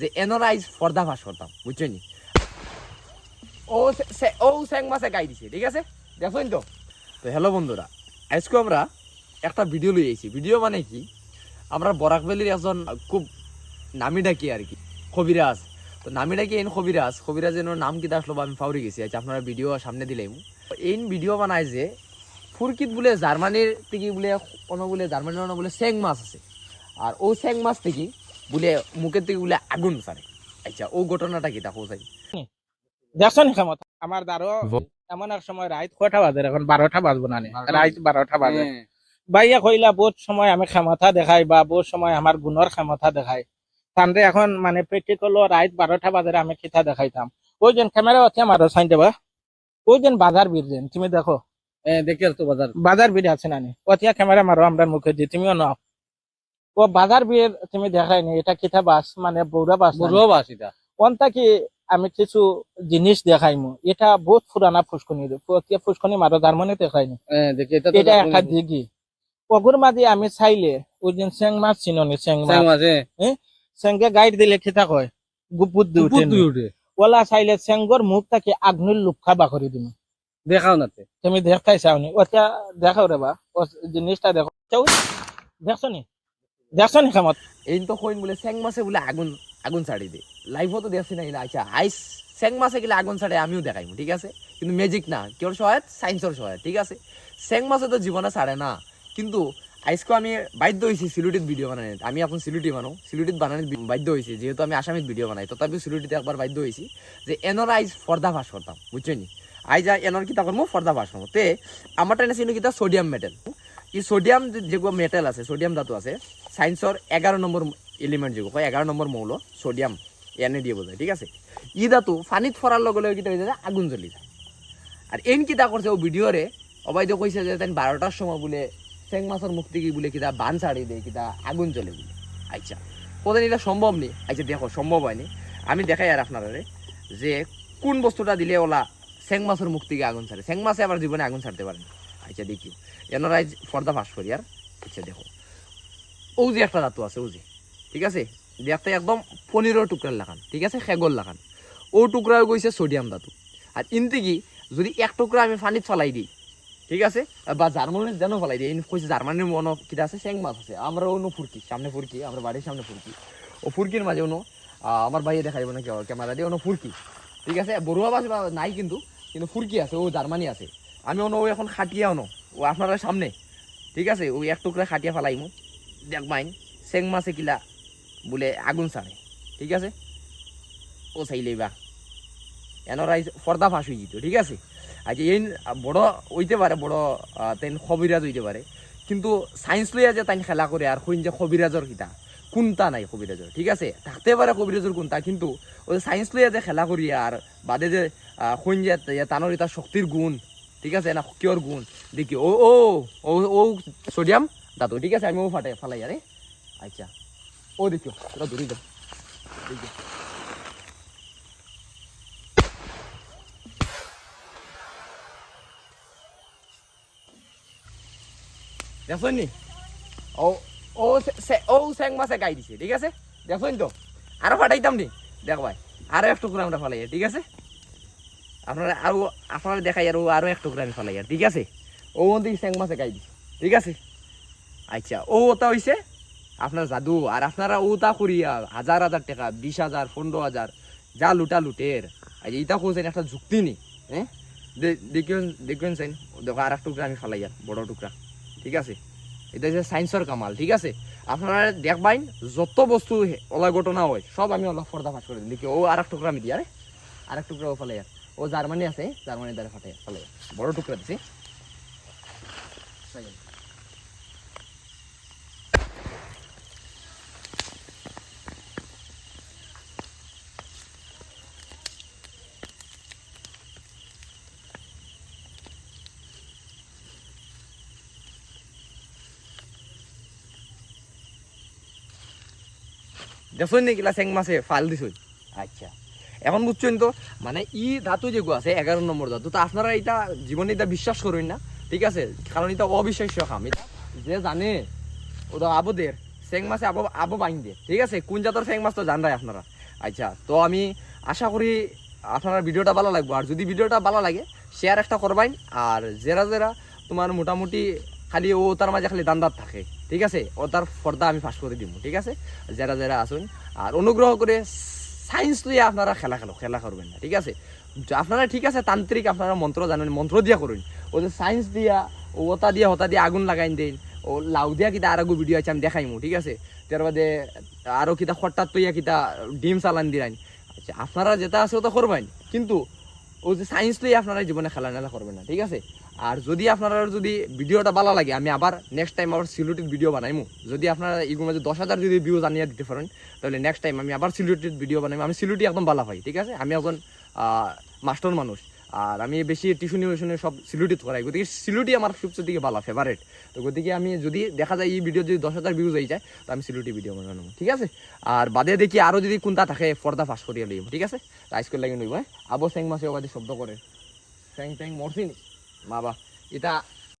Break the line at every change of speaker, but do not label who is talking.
যে এনরাইজ পর্দাফাস করতাম বুঝছ নি? ও ও স্যাং মাসে গাই দিছে, ঠিক আছে? দেখছেন তো? তো হ্যালো বন্ধুরা, আজকে আমরা একটা ভিডিও লই আইছি। ভিডিও মানে কি? আমরা বরাক ভ্যালির একজন খুব নামি ডাকি আর কি, কবিরাজ। তো নামি ডাকি এন কবিরাজ, কবিরাজের নাম কি আসলো বা আমি ফাউরি গেছি আচ্ছা আপনারা ভিডিও সামনে দিলেন এই ভিডিও বানায় যে ফুরকিত বলে জার্মানির থেকে বলে কোনো বলে জার্মানির কোনো বলে স্যাং মাছ আছে। আর ও স্যাং মাছ থেকে বলে মুখের থেকে বলে আগুন সারে আচ্ছা ও ঘটনাটা কি তা কোথায়
দেখছ নি ক্ষমতা আমার দ্বারো
ব-
এমন এক সময় রাত কটা বাজে এখন বারোটা বাজবো না নি? রাত বারোটা বাজে। বাইয়া কইলা বহুত সময় আমি ক্ষমতা দেখাই বা বহুত সময় আমার গুণর ক্ষমতা দেখাই। তানরে এখন মানে প্র্যাকটিক্যাল রাত বারোটা বাজে আমি খিতা দেখাইতাম ওই যেন ক্যামেরা আছে আমার সাইন দেবা। ওই যেন বাজার বীর যেন তুমি দেখো।
দেখতে তো বাজার
বাজার বীর আছে নানি। ওতিয়া ক্যামেরা মারো আমরা মুখে দি তুমিও নাও। ও বাজার বীর তুমি দেখাইনি এটা কিতা বাস মানে বৌরা বাস?
বুড়ো বাস এটা।
কোনটা কি আমি কিছু জিনিস দেখাইমু এটা বহুত পুরানা ফুসকনি ফুসকনি মারো জার্মানি দেখাইনি
দেখি এটা
একটা দিঘি। পগুর মাঝে আমি চাইলে ওই দিন চেং মাছ চিননি চেং মাছ চেঙ্গে গাইড দিলে খিতা কয়? গুপুত দি উঠে ওলা চাইলে চেঙ্গর মুখ তাকে আগ্নুর লুক্ষা বাকরি দিম।
দেখাও নাতে
তুমি দেখাই চাওনি। ওটা দেখাও রে বা জিনিসটা দেখো। দেখছ নি? দেখছ নি খামত?
এই তো কইন বলে স্যাং মাসে বলে আগুন আগুন ছাড়ি দে। লাইভও তো দেখছি না। আচ্ছা আইস স্যাং মাসে গেলে আগুন ছাড়ে, আমিও দেখাইমু, ঠিক আছে? কিন্তু ম্যাজিক না কেউ সহায়ত? সায়েন্সের সহায়ত, ঠিক আছে? স্যাং মাসে তো জীবনে ছাড়ে না। কিন্তু আজকে আমি বাধ্য হয়েছি সিলুটিত ভিডিও বানানি আমি এখন সিলুটি বানাও সিলুটিত বানানি বাধ্য হয়েছি যেহেতু আমি আসামিত ভিডিও বানাই। তথাপি সিলুটিতে একবার বাধ্য হয়েছি যে এনর আইজ পর্দা ফাঁস করতাম নি? আইজ এনর কিতা করব পর্দা ফাঁস করব তে আমার টাইনে ছিল কিতা সোডিয়াম মেটেল এই সোডিয়াম যেগুলো মেটেল আছে সোডিয়াম ধাতু আছে সায়েন্সর এগারো নম্বর এলিমেন্ট যেগুলো কয় এগারো নম্বর মৌল সোডিয়াম এনে দিয়ে বোঝায় ঠিক আছে? ই ধাতু পানিত ফরার লগে লগে কিতা হয়ে যায়, আগুন জ্বলি যায়। আর এন কিতা করছে ও ভিডিওরে অবাইদ কইছে যে তাই বারোটার সময় বলে, চেং মাছের মুখ থেকে বলে কিতা বান ছাড়ি দেয়, কিতা আগুন জ্বলে বলে। আচ্ছা কোথায় এটা সম্ভব নেই আচ্ছা দেখো সম্ভব হয়নি আমি দেখাই আর আপনারা যে কোন বস্তুটা দিলে ওলা চেং মাছের থেকে আগুন ছাড়ে চেং মাছে আবার জীবনে আগুন ছাড়তে পারে না আচ্ছা দেখিও এনারাই পর্দা ফাঁস করি আর আচ্ছা দেখো। যে একটা ধাতু আছে যে ঠিক আছে? দেখতে একদম পনিরের টুকরার লাগান, ঠিক আছে? খেগল লাগান। ও টুকরা গৈছে সোডিয়াম ধাতু। আর ইনতে কি, যদি এক টুকরা আমি পানিত ফেলাই দিই, ঠিক আছে? বা জার্মানির যেন ফেলাই দিই কইছে জার্মানির মনে কিটা আছে? চেং মাছ আছে। আমরা অন্য ফুরকি সামনে ফুরকি আমরা বাড়ির সামনে ফুরকি ও ফুরকির মাঝে অন্য আমার ভাইয়ে দেখাইব না কেউ ক্যামেরা দিয়ে অন্য ফুরকি ঠিক আছে? বড়ুয়া মাছ বা নাই কিন্তু কিন্তু ফুরকি আছে ও জার্মানি আছে। আমি অন্য ও এখন খাটিয়া অন্য। ও আপনার সামনে। ঠিক আছে? ওই এক টুকরা খাটিয়া ফেলাইমু। দেখবাইন চেং মাছে কিলা বলে আগুন ছাড়ে। ঠিক আছে? ও চাইলেই বা। এনরাই পর্দা ফাঁস হয়ে যেত, ঠিক আছে? আচ্ছা এই বড় হইতে পারে, বড় তেন খবিরাজ হইতে পারে। কিন্তু সায়েন্স লইয়া যে তাই খেলা করে, আর কইন যে খবিরাজর কিতা, কোনটা নাই কবিরাজর ঠিক আছে? থাকতে পারে কবিরাজর কোনটা, কিন্তু ওই সায়েন্স লইয়া যে খেলা করি আর বাদে যে কইন যে তানোর এটা শক্তির গুণ ঠিক আছে না কিয়র গুণ। দেখি, ও ও ও ও সোডিয়াম দাদু, ঠিক আছে, আমি ও ফাটে ফালাই, আরে। আচ্ছা। ও দেখিও ওটা দূরে যাও দেখছেন নি? ও ও ও স্যাং গাই দিছে, ঠিক আছে? দেখছেন তো? আরও ফাটাইতাম নি? দেখ ভাই, আরও এক টুকরা আমরা ফালাই, ঠিক আছে? আপনারা আরও, আপনারা দেখাই আরও আরও এক টুকরা আমি ফালাই ঠিক আছে? ও মধ্যে স্যাং মাছে গাই দিছে, ঠিক আছে? আচ্ছা ও ওটা হইছে? আপনার জাদু, আর আপনারা ওটা করিয়া হাজার হাজার টাকা, বিশ হাজার, পনেরো হাজার, যা লুটা লুটের। আর এইটা করছেন একটা যুক্তি নি হ্যাঁ? দেখুন দেখুন সেন দেখো আর এক টুকরা আমি ফালাই আর, বড় টুকরা, ঠিক আছে? এটা হচ্ছে সায়েন্সের কামাল, ঠিক আছে? আপনারা দেখবাইন, যত বস্তু ওলা ঘটনা হয়, সব আমি অলপ পর্দা ফাঁস করে দিই দেখি, ও আর এক টুকরা আমি দিই, আরে? আর এক টুকরা ও ফালাই আর। ও জার্মানি আছে জার্মানি দ্বারা ফাটে। ফালাই বড় টুকরা দিছি। দেখছেন নাকি স্যাং মাছে ফাল দিছই। আচ্ছা। এখন বুঝছেন তো? মানে ই ধাতু যেগুলো আছে, এগারো নম্বর ধাতু, তো আপনারা এটা জীবনে এটা বিশ্বাস করবেন না, ঠিক আছে? কারণ এটা অবিশ্বাস্য খাম এটা যে জানে ওটা আবুদের স্যাং মাছে আবো আবো বাইন দিয়ে ঠিক আছে? কোন জাতের স্যাং মাছ তো জানরাই আপনারা? আচ্ছা তো আমি আশা করি আপনার ভিডিওটা ভালো লাগবে। আর যদি ভিডিওটা ভালো লাগে শেয়ার একটা করবাইন আর যারা যারা তোমার মোটামুটি খালি ও তার মাঝে খালি দান্দার থাকে, ঠিক আছে? ও তার ফর্দা আমি ফাঁস করে দিব, ঠিক আছে? যারা যারা আসুন আর অনুগ্রহ করে সায়েন্স লিয়ে আপনারা খেলা খেলো, খেলা করবেন না, ঠিক আছে? আপনারা ঠিক আছে, তান্ত্রিক, আপনারা মন্ত্র জানেন, মন্ত্র দিয়া করুন। ও যে সায়েন্স দিয়া ওতা দিয়া, হতা দিয়া আগুন লাগাইন দেন, ও লাউ দিয়া কিতা আর ভিডিও আছে, আমি দেখাইমু, ঠিক আছে? তার বাদে আরও কিতা খট্টার তৈয়া কিতা ডিম চালান দিলাইন। আচ্ছা আপনারা যেটা আছে ওটা করবেন, কিন্তু ও যে সায়েন্স লই আপনারা জীবনে খেলা নেলা করবেন না, ঠিক আছে? আর যদি আপনারা যদি ভিডিওটা ভালো লাগে, আমি আবার নেক্সট টাইম আবার সিলুটির ভিডিও বানাইমু। যদি আপনারা এগুলো মাঝে দশ হাজার যদি ভিউ জানিয়ে দিতে পারেন, তাহলে নেক্সট টাইম আমি আবার সিলুটির ভিডিও বানাইমু। আমি সিলুটি একদম ভালো হয় ঠিক আছে? আমি এখন মাস্টার মানুষ। আর আমি বেশি টিউশন টিউশনে সব সিলুটি করাই গতিকে সিলুটি আমার সবচেয়ে দিকে ভালো ফেভারেট তো গতিকে আমি যদি দেখা যায় এই ভিডিও যদি দশ হাজার ভিউজ হয়ে যায়, তো আমি সিলুটি ভিডিও বানানো ঠিক আছে? আর বাদে দেখি আরও যদি কোনটা থাকে, পর্দা ফাঁস করিয়ে লইব, ঠিক আছে? রাইস করে লাগিয়ে নইব আবো স্যাং মাসে ওবাদি শব্দ করে। স্যাং ট্যাং মরছি মা বা এটা